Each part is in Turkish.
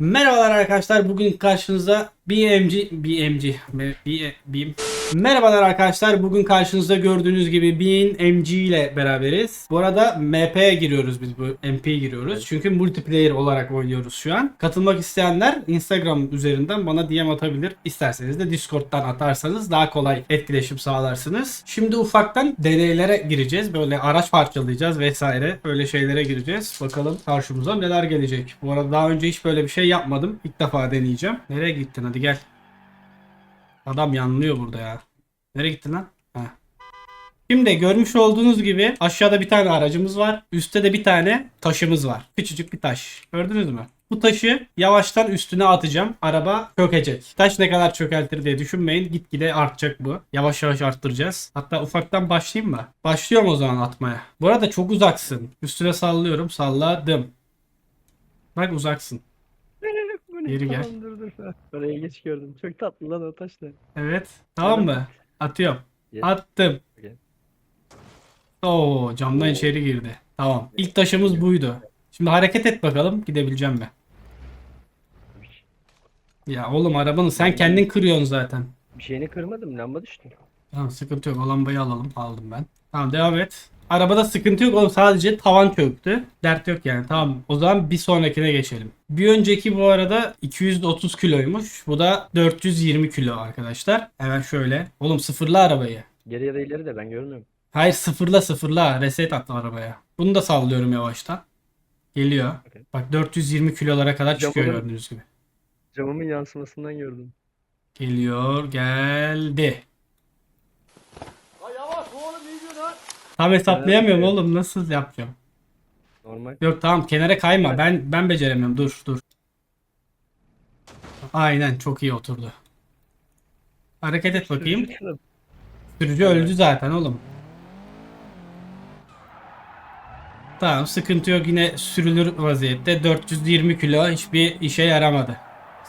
Merhabalar arkadaşlar. Bugün karşınızda BMG BMG BM Merhabalar arkadaşlar. Bugün karşınızda gördüğünüz gibi BMG ile beraberiz. Bu arada MP'ye giriyoruz biz bu MP'ye giriyoruz. Çünkü multiplayer olarak oynuyoruz şu an. Katılmak isteyenler Instagram üzerinden bana DM atabilir. İsterseniz de Discord'dan atarsanız daha kolay etkileşim sağlarsınız. Şimdi ufaktan deneylere gireceğiz. Böyle araç parçalayacağız vesaire. Öyle şeylere gireceğiz. Bakalım karşımıza neler gelecek. Bu arada daha önce hiç böyle bir şey yapmadım. İlk defa deneyeceğim. Nereye gittin hadi gel. Adam yanlıyor burada ya. Nereye gittin lan? Heh. Şimdi görmüş olduğunuz gibi aşağıda bir tane aracımız var. Üstte de bir tane taşımız var. Küçücük bir taş. Gördünüz mü? Bu taşı yavaştan üstüne atacağım. Araba çökecek. Taş ne kadar çökeltir diye düşünmeyin. Gitgide artacak bu. Yavaş yavaş arttıracağız. Hatta ufaktan başlayayım mı? Başlıyorum o zaman atmaya. Bu arada çok uzaksın. Üstüne sallıyorum. Salladım. Bak uzaksın. Geri gel. Oraya geç gördüm. Çok tatlı lan o taşlar. Evet. Tamam mı? Atıyorum. Yes. Attım. Okay. Oo camdan içeri girdi. Tamam. İlk taşımız buydu. Şimdi hareket et bakalım gidebileceğim mi? Ya oğlum arabanı sen kendin kırıyorsun zaten. Bir şeyini kırmadım. Lamba düştü. Tamam sıkıntı yok. O lambayı alalım. Aldım ben. Tamam devam et. Arabada sıkıntı yok oğlum. Sadece tavan çöktü. Dert yok yani. Tamam. O zaman bir sonrakine geçelim. Bir önceki bu arada 230 kiloymuş. Bu da 420 kilo arkadaşlar. Hemen şöyle. Oğlum sıfırla arabayı. Geri ya da ileri de ben görmüyorum. Hayır sıfırla sıfırla. Reset attı arabaya. Bunu da sallıyorum yavaştan. Geliyor. Okey. Bak 420 kilolara kadar çıkıyor Camını- gördüğünüz gibi. Camımın yansımasından gördüm. Geliyor. Geldi. Tam hesaplayamıyorum Evet. oğlum. Nasıl yapacağım? Normal. Yok tamam kenara kayma. Ben ben beceremiyorum. Dur dur. Aynen çok iyi oturdu. Hareket et bakayım. Sürücü öldü zaten oğlum. Tamam sıkıntı yok yine sürülür vaziyette. 420 kilo hiçbir işe yaramadı.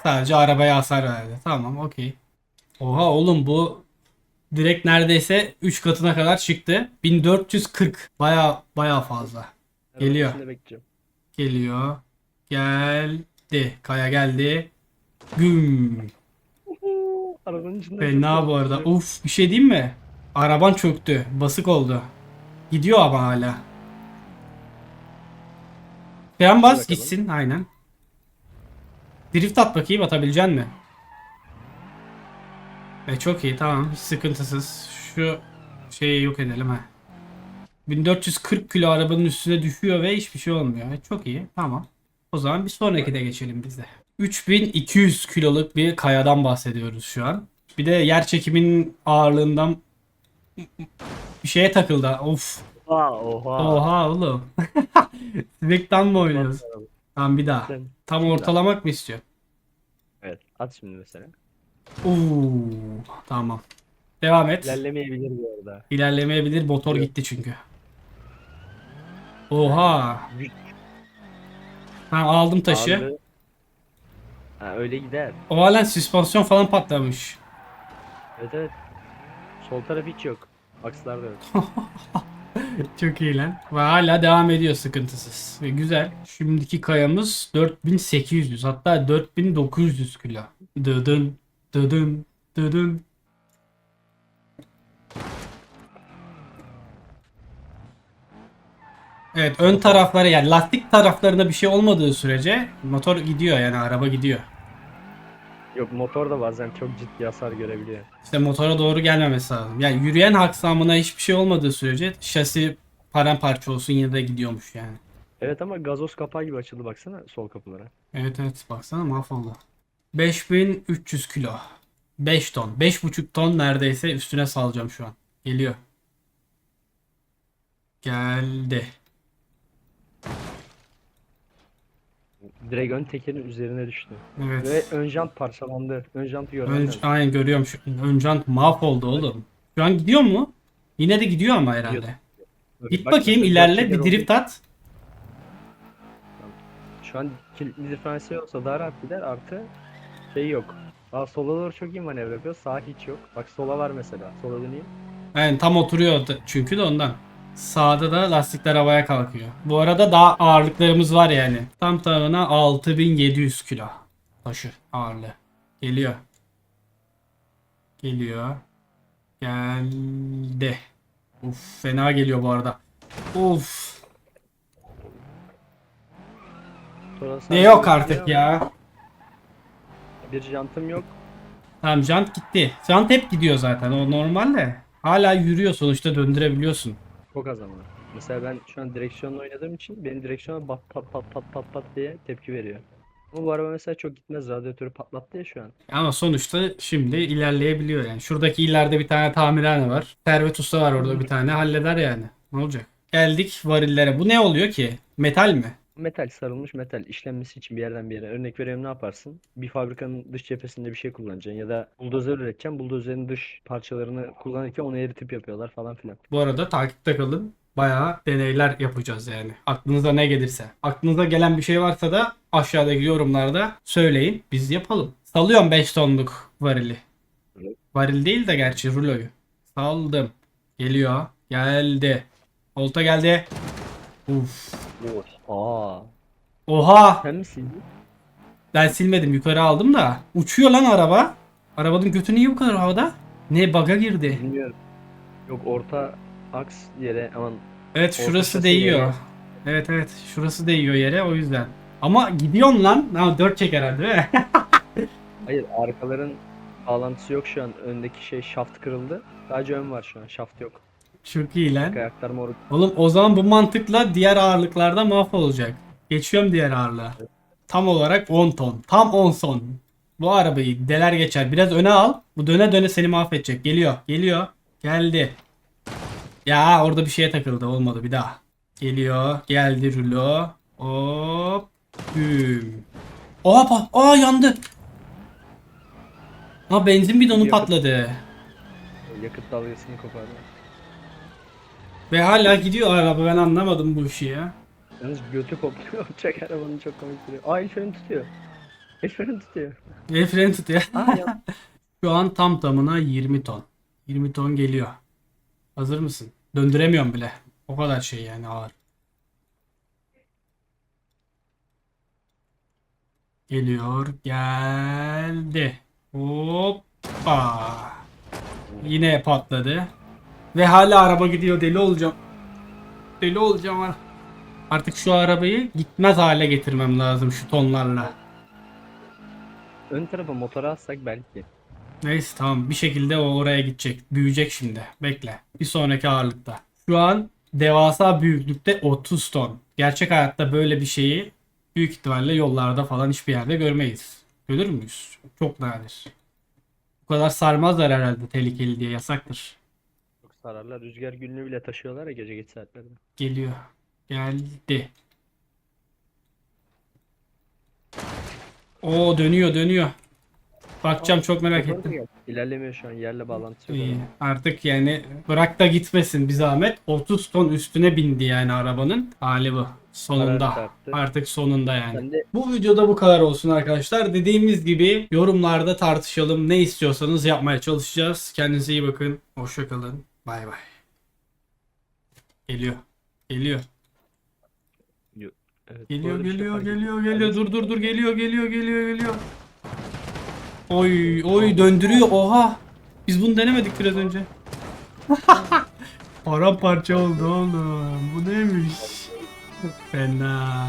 Sadece arabaya hasar verdi. Tamam okey. Oha oğlum bu direkt neredeyse 3 katına kadar çıktı. 1440. Baya baya fazla. Geliyor. Geliyor. Geldi. Kaya geldi. Güm. Arabanın içinde. Fena bu arada. Uf bir şey diyeyim mi? Araban çöktü. Basık oldu. Gidiyor ama hala. Fren bas bakalım. gitsin aynen. Drift at bakayım atabilecek mi? E çok iyi tamam hiç sıkıntısız. Şu şeyi yok edelim ha. 1440 kilo arabanın üstüne düşüyor ve hiçbir şey olmuyor. E, çok iyi tamam. O zaman bir sonraki de geçelim biz de. 3200 kiloluk bir kayadan bahsediyoruz şu an. Bir de yer çekiminin ağırlığından bir şeye takıldı. Of. Oha oha. Oha oğlum. Smackdown mı oynuyoruz? Tamam bir daha. Tam ortalamak mı istiyor? Evet at şimdi mesela. Oo, tamam. Devam et. İlerlemeyebilir bu arada. İlerlemeyebilir. Motor Yok. gitti çünkü. Oha. Tamam aldım taşı. Ağırlığı- Ha öyle gider. O halen süspansiyon falan patlamış. Evet evet. Sol taraf hiç yok. Akslar da yok. Çok iyi lan. Ve hala devam ediyor sıkıntısız. Ve güzel. Şimdiki kayamız 4800 hatta 4900 kilo. Dıdın dıdın dıdın. Evet ön tarafları yani lastik taraflarında bir şey olmadığı sürece motor gidiyor yani araba gidiyor. Yok motor da bazen çok ciddi hasar görebiliyor. İşte motora doğru gelmemesi lazım. Yani yürüyen aksamına hiçbir şey olmadığı sürece şasi paramparça olsun yine de gidiyormuş yani. Evet ama gazoz kapağı gibi açıldı baksana sol kapılara. Evet evet baksana mahvoldu. 5300 kilo. 5 ton. 5,5 ton neredeyse üstüne salacağım şu an. Geliyor. Geldi. Ön tekerin üzerine düştü. Evet. Ve ön jant parçalandı. Ön jantı Ön, aynen görüyorum şu ön jant mahvoldu oğlum. Şu an gidiyor mu? Yine de gidiyor ama herhalde. Gidiyor. Git Bak bakayım mesela ilerle teker bir drift at. Şu an kilitli diferansiyel olsa daha rahat gider artı şey yok. Aa, sola doğru çok iyi manevra yapıyor. Sağ hiç yok. Bak sola var mesela. Sola döneyim. Yani tam oturuyor da- çünkü de ondan. Sağda da lastikler havaya kalkıyor. Bu arada daha ağırlıklarımız var yani. Tam tamına 6700 kilo taşı ağırlığı. Geliyor. Geliyor. Geldi. Uf fena geliyor bu arada. Uf. Sonra Ne yok artık ya. Bir jantım yok. Tamam jant gitti. Jant hep gidiyor zaten o normal de. Hala yürüyor sonuçta döndürebiliyorsun. Çok az ama. Mesela ben şu an direksiyonla oynadığım için benim direksiyona pat pat pat pat pat pat diye tepki veriyor. Ama bu araba mesela çok gitmez. Radyatörü patlattı ya şu an. Ama sonuçta şimdi ilerleyebiliyor yani. Şuradaki ileride bir tane tamirhane var. Servet Usta var orada bir tane halleder yani. Ne olacak? Geldik varillere. Bu ne oluyor ki? Metal mi? Metal sarılmış metal işlenmesi için bir yerden bir yere. Örnek veriyorum ne yaparsın? Bir fabrikanın dış cephesinde bir şey kullanacaksın ya da buldozer üreteceksin. Buldozerin dış parçalarını kullanırken onu eritip yapıyorlar falan filan. Bu arada takipte kalın. Bayağı deneyler yapacağız yani. Aklınıza ne gelirse. Aklınıza gelen bir şey varsa da aşağıdaki yorumlarda söyleyin. Biz yapalım. Salıyorum 5 tonluk varili. Evet. Varil değil de gerçi ruloyu. Saldım. Geliyor. Geldi. Olta geldi. Uf. Aa, Oha. sen misin? Ben silmedim yukarı aldım da. Uçuyor lan araba. Arabanın götü niye bu kadar havada? Ne baga girdi. Bilmiyorum. Yok orta aks yere aman Evet Orta şurası değiyor. yere. Evet evet şurası değiyor yere o yüzden. Ama gidiyorsun lan. Ha, 4 çeker herhalde değil mi? Hayır arkaların bağlantısı yok şu an. Öndeki şey şaft kırıldı. Sadece ön var şu an. Şaft yok. Çok iyi lan. Ayaklar moruk. Oğlum o zaman bu mantıkla diğer ağırlıklarda mahvolacak. Geçiyorum diğer ağırlığa. Tam olarak 10 ton. Tam 10 ton. Bu arabayı deler geçer. Biraz öne al. Bu döne döne seni mahvedecek. Geliyor. Geliyor. Geldi. Ya orada bir şeye takıldı. Olmadı bir daha. Geliyor. Geldi rulo. Hop. Güm. Oha Aa yandı. Ha benzin bidonu Yakıt. patladı. Yakıt dalgasını kopardı. Ve hala gidiyor araba. Ben anlamadım bu işi ya. Yalnız götü koptu. Uçak arabanın çok komik duruyor. Aa el freni tutuyor. El freni tutuyor. El freni tutuyor. Aa ya. Şu an tam tamına 20 ton. 20 ton geliyor. Hazır mısın? Döndüremiyorum bile. O kadar şey yani ağır. Geliyor. Geldi. Hoppa. Yine patladı. Ve hala araba gidiyor. Deli olacağım. Deli olacağım. ha. Artık şu arabayı gitmez hale getirmem lazım şu tonlarla. Ön tarafa motora atsak belki. Neyse tamam bir şekilde o oraya gidecek. Büyüyecek şimdi. Bekle. Bir sonraki ağırlıkta. Şu an devasa büyüklükte 30 ton. Gerçek hayatta böyle bir şeyi büyük ihtimalle yollarda falan hiçbir yerde görmeyiz. Görür müyüz? Çok nadir. Bu kadar sarmazlar herhalde tehlikeli diye yasaktır. Sararlar. Rüzgar gülünü bile taşıyorlar ya gece geç saatlerde. Geliyor. Geldi. Oo dönüyor dönüyor. Bakacağım çok merak Motor ettim. mu geldi? İlerlemiyor şu an. Yerle bağlantısı yok. İyi. Artık yani bırak da gitmesin bir zahmet. 30 ton üstüne bindi yani arabanın. Hali bu. Sonunda. Artık sonunda yani. De Bu videoda bu kadar olsun arkadaşlar. Dediğimiz gibi yorumlarda tartışalım. Ne istiyorsanız yapmaya çalışacağız. Kendinize iyi bakın. Hoşçakalın. Bay bay. Geliyor. Geliyor. evet, bu Geliyor arada bir şey geliyor fark geliyor geliyor. Dur dur dur geliyor geliyor geliyor geliyor. Oy oy döndürüyor. Oha. Biz bunu denemedik biraz önce. Paramparça oldu oğlum. Bu neymiş? Fena.